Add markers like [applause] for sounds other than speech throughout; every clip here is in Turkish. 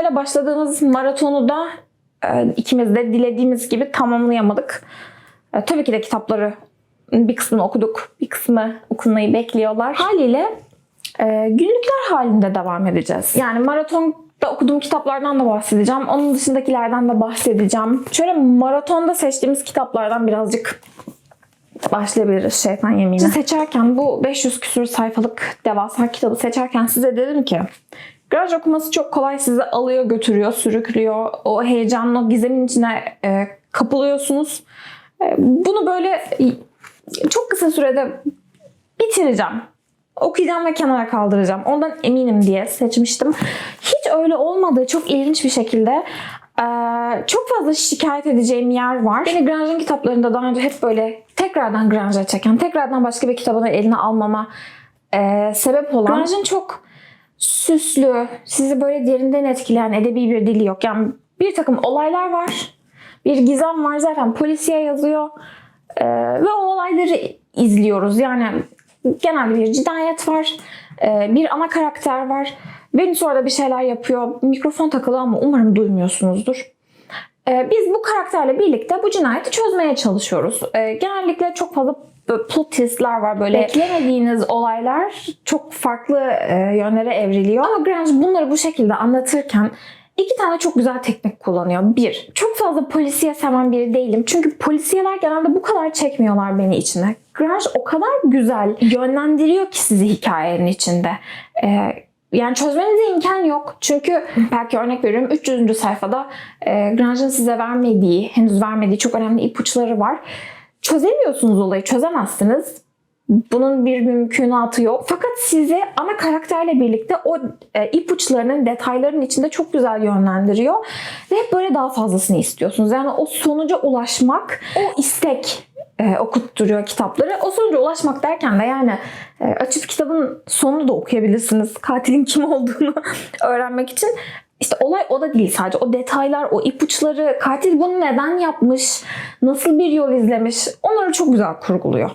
Ayşe'yle başladığımız maratonu da e, ikimiz de dilediğimiz gibi tamamlayamadık. E, tabii ki de kitapları bir kısmını okuduk, bir kısmı okunmayı bekliyorlar. Haliyle e, günlükler halinde devam edeceğiz. Yani maratonda okuduğum kitaplardan da bahsedeceğim. Onun dışındakilerden de bahsedeceğim. Şöyle maratonda seçtiğimiz kitaplardan birazcık başlayabiliriz şeytan yemini. Seçerken bu 500 küsur sayfalık devasa kitabı seçerken size dedim ki Garaj okuması çok kolay sizi alıyor götürüyor, sürüklüyor. O heyecanla, o gizemin içine e, kapılıyorsunuz. E, bunu böyle çok kısa sürede bitireceğim. Okuyacağım ve kenara kaldıracağım. Ondan eminim diye seçmiştim. Hiç öyle olmadığı çok ilginç bir şekilde e, çok fazla şikayet edeceğim yer var. Beni Grange'ın kitaplarında daha önce hep böyle tekrardan Grange'a çeken, tekrardan başka bir kitabını eline almama e, sebep olan Grange'ın çok süslü, sizi böyle derinden etkileyen edebi bir dili yok. Yani bir takım olaylar var, bir gizem var zaten polisiye yazıyor Ee, ve o olayları izliyoruz. Yani genelde bir cinayet var, ee, bir ana karakter var. Venüs orada bir şeyler yapıyor, mikrofon takılı ama umarım duymuyorsunuzdur. Ee, biz bu karakterle birlikte bu cinayeti çözmeye çalışıyoruz. Ee, genellikle çok fazla böyle plot twistler var böyle beklemediğiniz olaylar çok farklı e, yönlere evriliyor. Ama Grange bunları bu şekilde anlatırken iki tane çok güzel teknik kullanıyor. Bir, çok fazla polisiye seven biri değilim. Çünkü polisiyeler genelde bu kadar çekmiyorlar beni içine. Grange o kadar güzel yönlendiriyor ki sizi hikayenin içinde. Ee, yani çözmenize imkan yok. Çünkü belki örnek veriyorum 300. sayfada e, Grange'ın size vermediği, henüz vermediği çok önemli ipuçları var. Çözemiyorsunuz olayı, çözemezsiniz. Bunun bir mümkünatı yok. Fakat sizi ana karakterle birlikte o e, ipuçlarının, detayların içinde çok güzel yönlendiriyor. Ve hep böyle daha fazlasını istiyorsunuz. Yani o sonuca ulaşmak, o istek e, okutturuyor kitapları. O sonuca ulaşmak derken de yani e, açıp kitabın sonunu da okuyabilirsiniz. Katilin kim olduğunu [laughs] öğrenmek için. İşte olay o da değil sadece. O detaylar, o ipuçları, katil bunu neden yapmış, nasıl bir yol izlemiş onları çok güzel kurguluyor.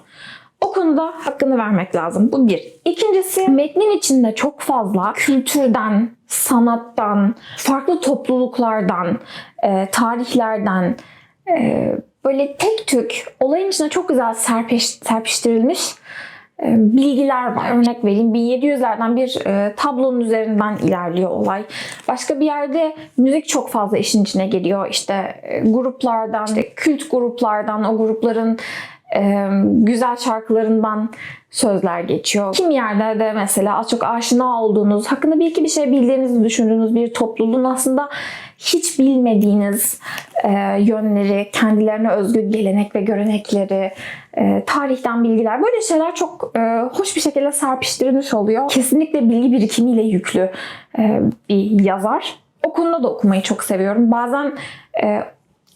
O konuda hakkını vermek lazım. Bu bir. İkincisi metnin içinde çok fazla kültürden, sanattan, farklı topluluklardan, e, tarihlerden e, böyle tek tük olayın içine çok güzel serpiş, serpiştirilmiş bilgiler var. Örnek vereyim 1700'lerden bir e, tablonun üzerinden ilerliyor olay. Başka bir yerde müzik çok fazla işin içine geliyor. İşte e, gruplardan, işte kült gruplardan, o grupların güzel şarkılarından sözler geçiyor. Kim yerde de mesela az çok aşina olduğunuz, hakkında bir iki bir şey bildiğinizi düşündüğünüz bir topluluğun aslında hiç bilmediğiniz e, yönleri, kendilerine özgü gelenek ve görenekleri, e, tarihten bilgiler böyle şeyler çok e, hoş bir şekilde serpiştirilmiş oluyor. Kesinlikle bilgi birikimiyle yüklü e, bir yazar. O da okumayı çok seviyorum. Bazen e,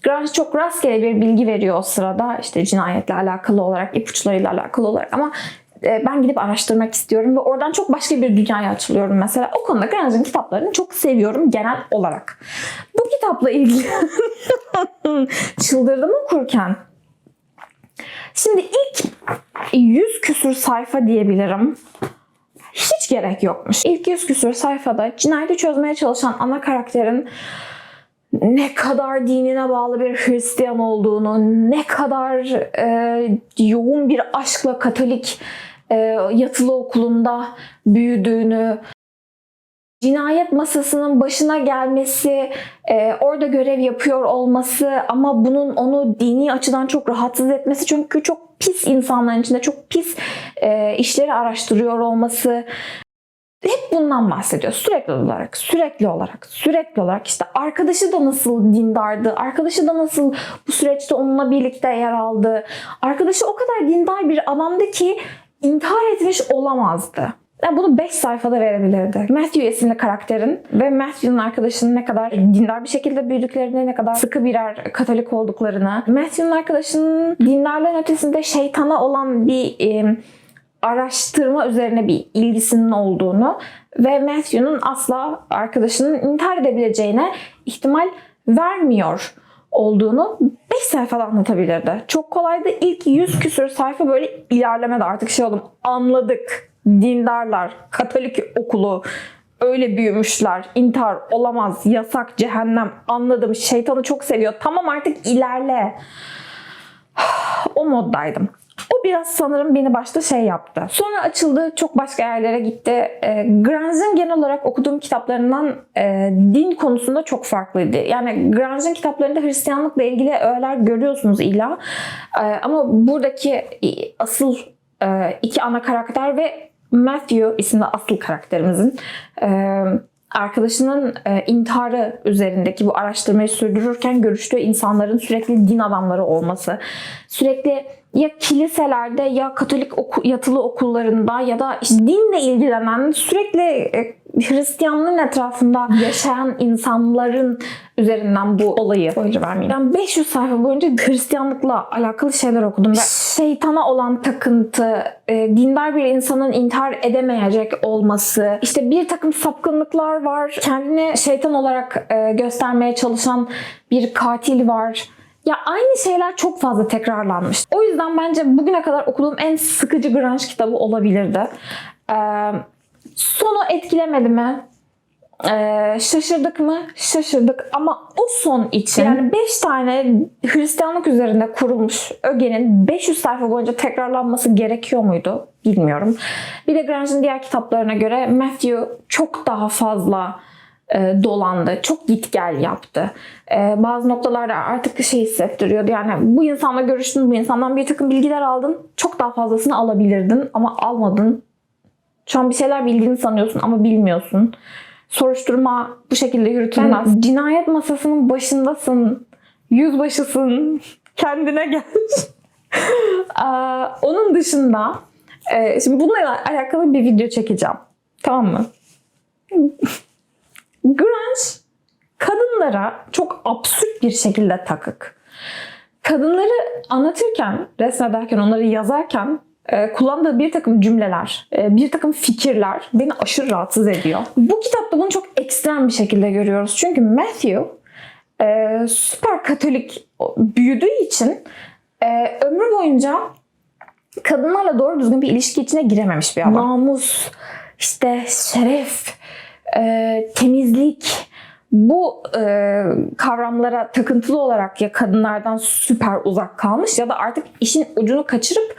Grange çok rastgele bir bilgi veriyor o sırada işte cinayetle alakalı olarak, ipuçlarıyla alakalı olarak ama e, ben gidip araştırmak istiyorum ve oradan çok başka bir dünyaya açılıyorum mesela. O konuda Grange'in kitaplarını çok seviyorum genel olarak. Bu kitapla ilgili [laughs] çıldırdım okurken. Şimdi ilk 100 küsur sayfa diyebilirim. Hiç gerek yokmuş. İlk 100 küsur sayfada cinayeti çözmeye çalışan ana karakterin ne kadar dinine bağlı bir Hristiyan olduğunu, ne kadar e, yoğun bir aşkla Katolik e, yatılı okulunda büyüdüğünü, cinayet masasının başına gelmesi, e, orada görev yapıyor olması ama bunun onu dini açıdan çok rahatsız etmesi çünkü çok pis insanların içinde çok pis e, işleri araştırıyor olması, hep bundan bahsediyor sürekli olarak, sürekli olarak, sürekli olarak işte arkadaşı da nasıl dindardı, arkadaşı da nasıl bu süreçte onunla birlikte yer aldı. Arkadaşı o kadar dindar bir adamdı ki intihar etmiş olamazdı. Yani bunu 5 sayfada verebilirdi. Matthew isimli karakterin ve Matthew'nun arkadaşının ne kadar dindar bir şekilde büyüdüklerini, ne kadar sıkı birer Katolik olduklarını, Matthew'nun arkadaşının dindarlığın ötesinde şeytana olan bir e, araştırma üzerine bir ilgisinin olduğunu ve Matthew'nun asla arkadaşının intihar edebileceğine ihtimal vermiyor olduğunu 5 sayfada anlatabilirdi. Çok kolaydı. İlk 100 küsür sayfa böyle ilerlemedi artık şey oldum. Anladık. Dindarlar, Katolik okulu, öyle büyümüşler. İntihar olamaz, yasak, cehennem anladım. Şeytanı çok seviyor. Tamam artık ilerle. [sighs] O moddaydım. O biraz sanırım beni başta şey yaptı. Sonra açıldı, çok başka yerlere gitti. E, Grange'in genel olarak okuduğum kitaplarından e, din konusunda çok farklıydı. Yani Grange'in kitaplarında Hristiyanlıkla ilgili öğeler görüyorsunuz illa. E, ama buradaki asıl e, iki ana karakter ve Matthew isimli asıl karakterimizin e, arkadaşının e, intiharı üzerindeki bu araştırmayı sürdürürken görüştüğü insanların sürekli din adamları olması, sürekli ya kiliselerde ya Katolik oku, yatılı okullarında ya da işte dinle ilgilenen sürekli e, Hristiyanlığın etrafında yaşayan insanların üzerinden bu olayı spoiler vermeyeyim. Ben 500 sayfa boyunca Hristiyanlıkla alakalı şeyler okudum ve şeytana olan takıntı, e, dindar bir insanın intihar edemeyecek olması, işte bir takım sapkınlıklar var, kendini şeytan olarak e, göstermeye çalışan bir katil var. Ya aynı şeyler çok fazla tekrarlanmış. O yüzden bence bugüne kadar okuduğum en sıkıcı grunge kitabı olabilirdi. Ee, sonu etkilemedi mi? Ee, şaşırdık mı? Şaşırdık ama o son için yani 5 tane Hristiyanlık üzerinde kurulmuş ögenin 500 sayfa boyunca tekrarlanması gerekiyor muydu? Bilmiyorum. Bir de Grange'in diğer kitaplarına göre Matthew çok daha fazla e, dolandı. Çok git gel yaptı. E, bazı noktalarda artık şey hissettiriyordu. Yani bu insanla görüştün, bu insandan bir takım bilgiler aldın. Çok daha fazlasını alabilirdin ama almadın. Şu an bir şeyler bildiğini sanıyorsun ama bilmiyorsun. Soruşturma bu şekilde yürütülmez. Yani cinayet masasının başındasın. Yüzbaşısın. Kendine gel. [laughs] Onun dışında e, şimdi bununla alakalı bir video çekeceğim. Tamam mı? Grunge kadınlara çok absürt bir şekilde takık. Kadınları anlatırken, resmederken, onları yazarken kullandığı bir takım cümleler, e, bir takım fikirler beni aşırı rahatsız ediyor. Bu kitapta bunu çok ekstrem bir şekilde görüyoruz. Çünkü Matthew e, süper katolik büyüdüğü için e, ömrü boyunca kadınlarla doğru düzgün bir ilişki içine girememiş bir adam. Namus, işte şeref, temizlik bu e, kavramlara takıntılı olarak ya kadınlardan süper uzak kalmış ya da artık işin ucunu kaçırıp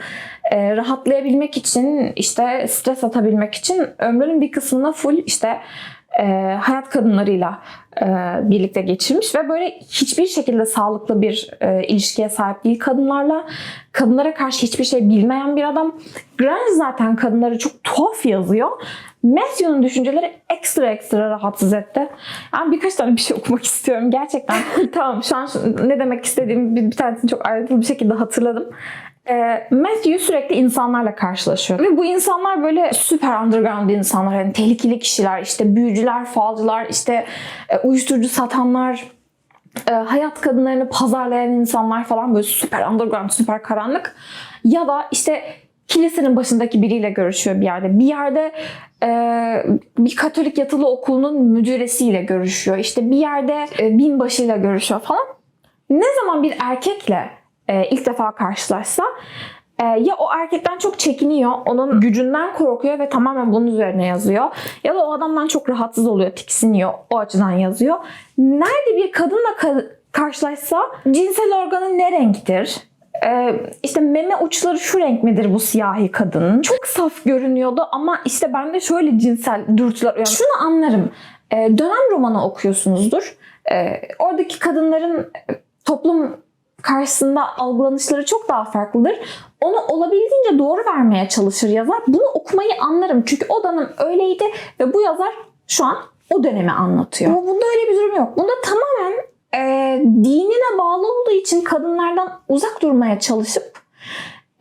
e, rahatlayabilmek için işte stres atabilmek için ömrünün bir kısmını full işte e, hayat kadınlarıyla e, birlikte geçirmiş ve böyle hiçbir şekilde sağlıklı bir e, ilişkiye sahip değil kadınlarla. Kadınlara karşı hiçbir şey bilmeyen bir adam. Grant zaten kadınları çok tuhaf yazıyor. Matthew'nun düşünceleri ekstra ekstra rahatsız etti. Yani birkaç tane bir şey okumak istiyorum gerçekten. [laughs] tamam şu an ne demek istediğimi bir, bir tanesini çok ayrıntılı bir şekilde hatırladım. E, Matthew sürekli insanlarla karşılaşıyor. Ve bu insanlar böyle süper underground insanlar. Yani tehlikeli kişiler, işte büyücüler, falcılar, işte e, uyuşturucu satanlar, e, hayat kadınlarını pazarlayan insanlar falan böyle süper underground, süper karanlık. Ya da işte kilisenin başındaki biriyle görüşüyor bir yerde. Bir yerde e, bir Katolik yatılı okulunun müdüresiyle görüşüyor. İşte bir yerde e, binbaşıyla görüşüyor falan. Ne zaman bir erkekle e, ilk defa karşılaşsa e, ya o erkekten çok çekiniyor, onun gücünden korkuyor ve tamamen bunun üzerine yazıyor. Ya da o adamdan çok rahatsız oluyor, tiksiniyor, o açıdan yazıyor. Nerede bir kadınla ka- karşılaşsa cinsel organı ne renktir? Ee, işte meme uçları şu renk midir bu siyahi kadının? Çok saf görünüyordu ama işte bende şöyle cinsel dürtüler uyandı. Şunu anlarım. Ee, dönem romanı okuyorsunuzdur. Ee, oradaki kadınların toplum karşısında algılanışları çok daha farklıdır. Onu olabildiğince doğru vermeye çalışır yazar. Bunu okumayı anlarım. Çünkü o dönem öyleydi ve bu yazar şu an o dönemi anlatıyor. Ama bunda öyle bir durum yok. Bunda tamamen e, dinine bağlı olduğu için kadınlardan uzak durmaya çalışıp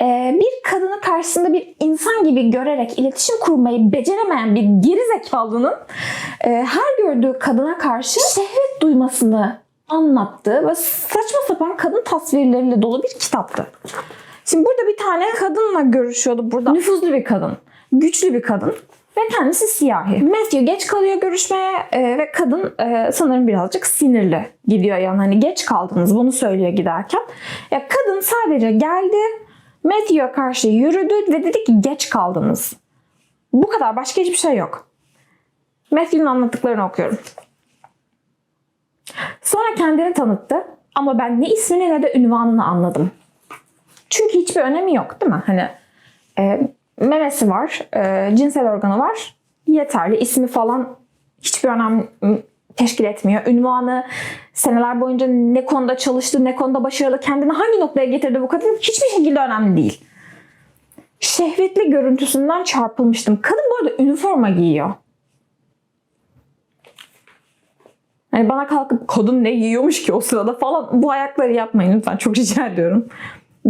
e, bir kadını karşısında bir insan gibi görerek iletişim kurmayı beceremeyen bir geri zekalının e, her gördüğü kadına karşı şehvet duymasını anlattığı ve saçma sapan kadın tasvirleriyle dolu bir kitaptı. Şimdi burada bir tane kadınla görüşüyordu burada. Nüfuzlu bir kadın, güçlü bir kadın ve kendisi siyahi. Matthew geç kalıyor görüşmeye e, ve kadın e, sanırım birazcık sinirli gidiyor yani hani geç kaldınız bunu söylüyor giderken. Ya kadın sadece geldi, Matthew'a karşı yürüdü ve dedi ki geç kaldınız. Bu kadar başka hiçbir şey yok. Matthew'nin anlattıklarını okuyorum. Sonra kendini tanıttı ama ben ne ismini ne de ünvanını anladım. Çünkü hiçbir önemi yok değil mi? Hani e, memesi var, e, cinsel organı var. Yeterli. İsmi falan hiçbir önem teşkil etmiyor. Ünvanı seneler boyunca ne konuda çalıştı, ne konuda başarılı, kendini hangi noktaya getirdi bu kadın hiçbir şekilde önemli değil. Şehvetli görüntüsünden çarpılmıştım. Kadın bu arada üniforma giyiyor. Hani bana kalkıp kadın ne giyiyormuş ki o sırada falan bu ayakları yapmayın lütfen çok rica ediyorum.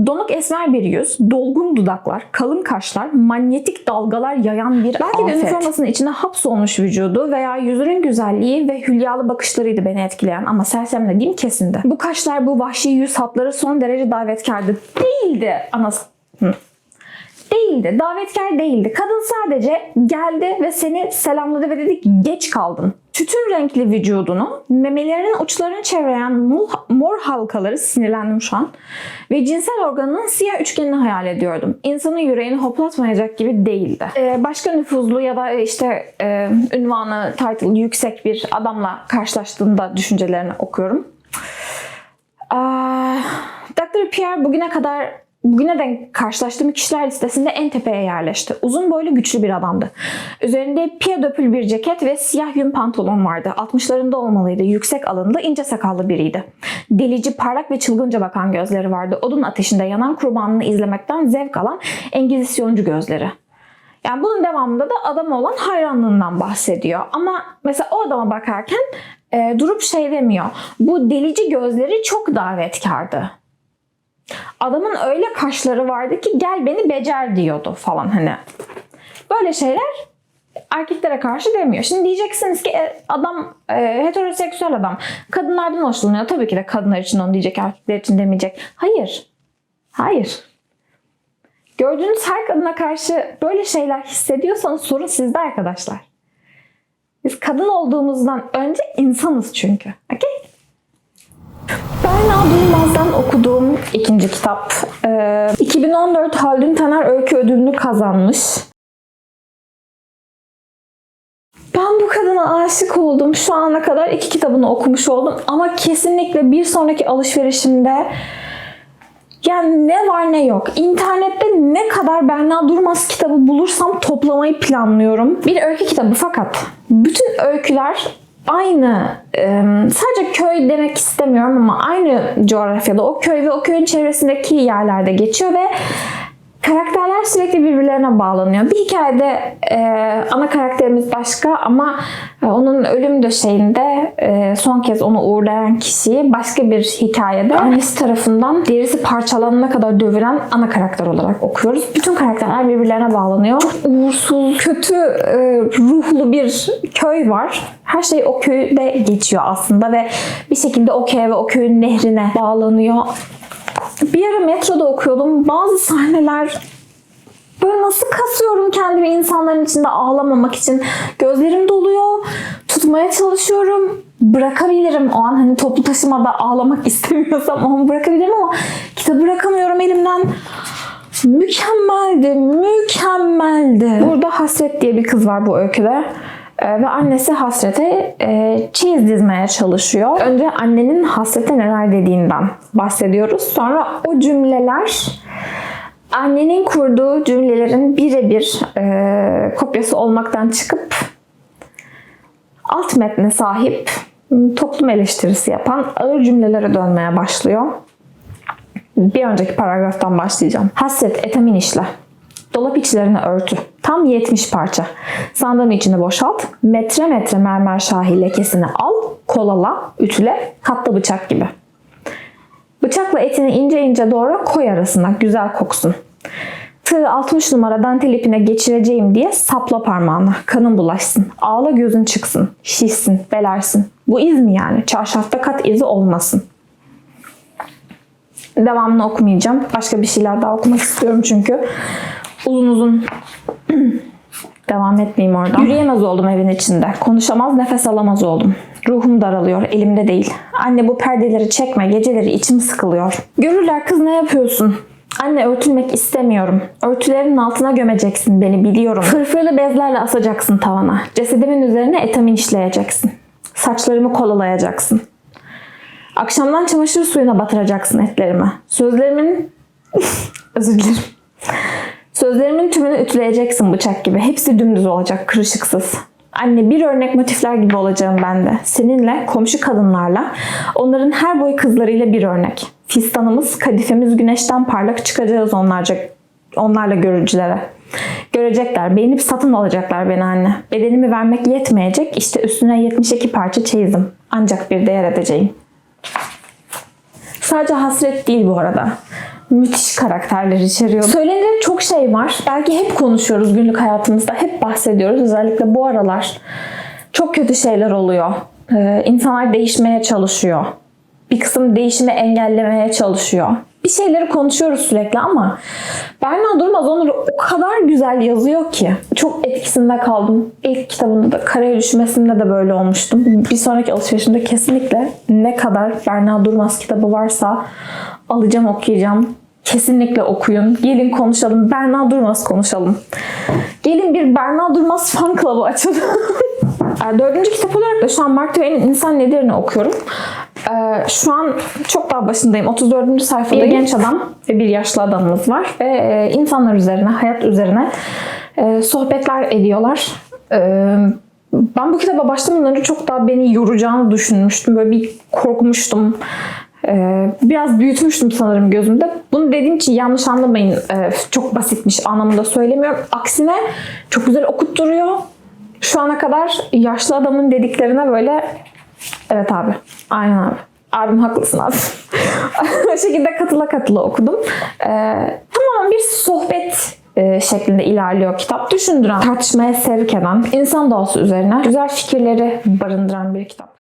Donuk esmer bir yüz, dolgun dudaklar, kalın kaşlar, manyetik dalgalar yayan bir Belki de üniformasının içine hapsolmuş vücudu veya yüzünün güzelliği ve hülyalı bakışlarıydı beni etkileyen ama sersemlediğim kesindi. Bu kaşlar, bu vahşi yüz hatları son derece davetkardı. Değildi anası. Hı değildi. Davetkar değildi. Kadın sadece geldi ve seni selamladı ve dedi ki geç kaldın. Tütün renkli vücudunu, memelerinin uçlarını çevreyen mor halkaları sinirlendim şu an. Ve cinsel organının siyah üçgenini hayal ediyordum. İnsanın yüreğini hoplatmayacak gibi değildi. Ee, başka nüfuzlu ya da işte e, ünvanı, title yüksek bir adamla karşılaştığında düşüncelerini okuyorum. Aa, Dr. Pierre bugüne kadar bugüne denk karşılaştığım kişiler listesinde en tepeye yerleşti. Uzun boylu güçlü bir adamdı. Üzerinde piya döpül bir ceket ve siyah yün pantolon vardı. 60'larında olmalıydı. Yüksek alındı, ince sakallı biriydi. Delici, parlak ve çılgınca bakan gözleri vardı. Odun ateşinde yanan kurbanını izlemekten zevk alan engizisyoncu gözleri. Yani bunun devamında da adam olan hayranlığından bahsediyor. Ama mesela o adama bakarken e, durup şey demiyor. Bu delici gözleri çok davetkardı. Adamın öyle kaşları vardı ki gel beni becer diyordu falan hani. Böyle şeyler erkeklere karşı demiyor. Şimdi diyeceksiniz ki e, adam e, heteroseksüel adam kadınlardan hoşlanıyor. Tabii ki de kadınlar için onu diyecek, erkekler için demeyecek. Hayır. Hayır. Gördüğünüz her kadına karşı böyle şeyler hissediyorsanız sorun sizde arkadaşlar. Biz kadın olduğumuzdan önce insanız çünkü. Okay? Berna Durmaz'dan okuduğum ikinci kitap. Ee, 2014 Haldun Taner Öykü Ödülünü kazanmış. Ben bu kadına aşık oldum. Şu ana kadar iki kitabını okumuş oldum. Ama kesinlikle bir sonraki alışverişimde yani ne var ne yok. İnternette ne kadar Berna Durmaz kitabı bulursam toplamayı planlıyorum. Bir öykü kitabı fakat bütün öyküler aynı sadece köy demek istemiyorum ama aynı coğrafyada o köy ve o köyün çevresindeki yerlerde geçiyor ve Karakterler sürekli birbirlerine bağlanıyor. Bir hikayede e, ana karakterimiz başka ama e, onun ölüm döşeğinde e, son kez onu uğurlayan kişiyi başka bir hikayede annesi tarafından derisi parçalanana kadar dövülen ana karakter olarak okuyoruz. Bütün karakterler birbirlerine bağlanıyor. Çok uğursuz, kötü e, ruhlu bir köy var. Her şey o köyde geçiyor aslında ve bir şekilde o köye ve o köyün nehrine bağlanıyor. Bir ara metroda okuyordum. Bazı sahneler böyle nasıl kasıyorum kendimi insanların içinde ağlamamak için. Gözlerim doluyor. Tutmaya çalışıyorum. Bırakabilirim o an hani toplu taşımada ağlamak [laughs] istemiyorsam onu bırakabilirim ama kitabı bırakamıyorum elimden. Mükemmeldi, mükemmeldi. Burada Hasret diye bir kız var bu öyküde. Ee, ve annesi Hasret'e e, dizmeye çalışıyor. Önce annenin Hasret'e neler dediğinden bahsediyoruz. Sonra o cümleler annenin kurduğu cümlelerin birebir e, kopyası olmaktan çıkıp alt metne sahip toplum eleştirisi yapan ağır cümlelere dönmeye başlıyor. Bir önceki paragraftan başlayacağım. Hasret etamin işle. Dolap içlerini örtü. Tam 70 parça. Sandığın içini boşalt. Metre metre mermer şahi lekesini al. Kolala, ütüle, katla bıçak gibi. Bıçakla etini ince ince doğra koy arasına. Güzel koksun. Tığı 60 numara dantel ipine geçireceğim diye sapla parmağına. Kanın bulaşsın. Ağla gözün çıksın. Şişsin, belersin. Bu iz mi yani? Çarşafta kat izi olmasın. Devamını okumayacağım. Başka bir şeyler daha okumak istiyorum çünkü uzun uzun [clears throat] devam etmeyeyim oradan. Yürüyemez oldum evin içinde. Konuşamaz, nefes alamaz oldum. Ruhum daralıyor, elimde değil. Anne bu perdeleri çekme, geceleri içim sıkılıyor. Görürler kız ne yapıyorsun? Anne örtülmek istemiyorum. Örtülerin altına gömeceksin beni biliyorum. Fırfırlı bezlerle asacaksın tavana. Cesedimin üzerine etamin işleyeceksin. Saçlarımı kolalayacaksın. Akşamdan çamaşır suyuna batıracaksın etlerimi. Sözlerimin... [laughs] Özür dilerim. Sözlerimin tümünü ütüleyeceksin bıçak gibi. Hepsi dümdüz olacak, kırışıksız. Anne bir örnek motifler gibi olacağım ben de. Seninle, komşu kadınlarla, onların her boy kızlarıyla bir örnek. Fistanımız, kadifemiz güneşten parlak çıkacağız onlarca, onlarla görücülere. Görecekler, beğenip satın alacaklar beni anne. Bedenimi vermek yetmeyecek, işte üstüne 72 parça çeyizim. Ancak bir değer edeceğim. Sadece hasret değil bu arada. Müthiş karakterler içeriyor. Söylenecek çok şey var. Belki hep konuşuyoruz günlük hayatımızda. Hep bahsediyoruz. Özellikle bu aralar çok kötü şeyler oluyor. Ee, insanlar değişmeye çalışıyor. Bir kısım değişimi engellemeye çalışıyor. Bir şeyleri konuşuyoruz sürekli ama Berna Durmaz onları o kadar güzel yazıyor ki. Çok etkisinde kaldım. İlk kitabında da Karayel Üşümesi'nde de böyle olmuştum. Bir sonraki alışverişimde kesinlikle ne kadar Berna Durmaz kitabı varsa alacağım okuyacağım. Kesinlikle okuyun. Gelin konuşalım. Berna Durmaz konuşalım. Gelin bir Berna Durmaz fan club'ı açalım. [laughs] Ee, Dördüncü kitap olarak da şu an Mark Twain'in İnsan Nedir'ini okuyorum. Ee, Şu an çok daha başındayım. 34. sayfadayım. Bir genç adam ve bir yaşlı adamımız var. Ve e, insanlar üzerine, hayat üzerine e, sohbetler ediyorlar. Ee, Ben bu kitaba başlamadan önce çok daha beni yoracağını düşünmüştüm. Böyle bir korkmuştum. Ee, Biraz büyütmüştüm sanırım gözümde. Bunu dediğim için yanlış anlamayın. Ee, Çok basitmiş anlamında söylemiyorum. Aksine çok güzel okutturuyor. Şu ana kadar yaşlı adamın dediklerine böyle evet abi. Aynen abi. Abim haklısın abi. [laughs] o şekilde katıla katıla okudum. Ee, tamamen bir sohbet e, şeklinde ilerliyor kitap. Düşündüren, tartışmaya sevk eden, insan doğası üzerine güzel fikirleri barındıran bir kitap.